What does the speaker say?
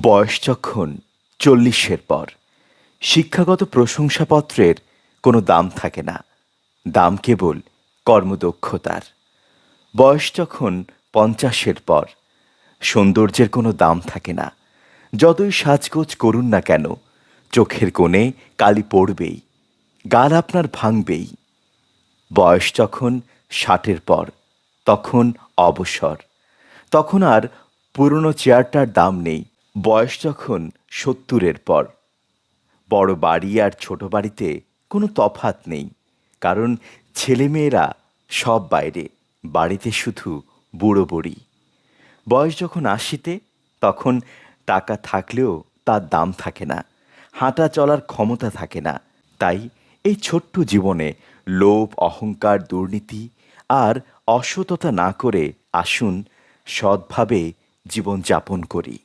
বয়স যখন চল্লিশের পর, শিক্ষাগত প্রশংসাপত্রের কোনো দাম থাকে না। দাম কেবল কর্মদক্ষতার। বয়স যখন পঞ্চাশের পর, সৌন্দর্যের কোনো দাম থাকে না। যতই সাজগোজ করুন না কেন, চোখের কোণে কালি পড়বেই, গাল আপনার ভাঙবেই। বয়স যখন ষাটের পর, তখন অবসর। তখন আর পুরনো চেয়ারটার দাম নেই। বয়স যখন সত্তরের পর। বড় বাড়ি আর ছোট বাড়িতে কোনো তফাত নেই, কারণ ছেলেমেয়েরা সব বাইরে, বাড়িতে শুধু বুড়ো বুড়ি। বয়স যখন আশিতে, তখন টাকা থাকলেও তার দাম থাকে না, হাঁটা চলার ক্ষমতা থাকে না। তাই এই ছোট্ট জীবনে লোভ, অহংকার, দুর্নীতি আর অসততা না করে আসুন সৎভাবে জীবনযাপন করি।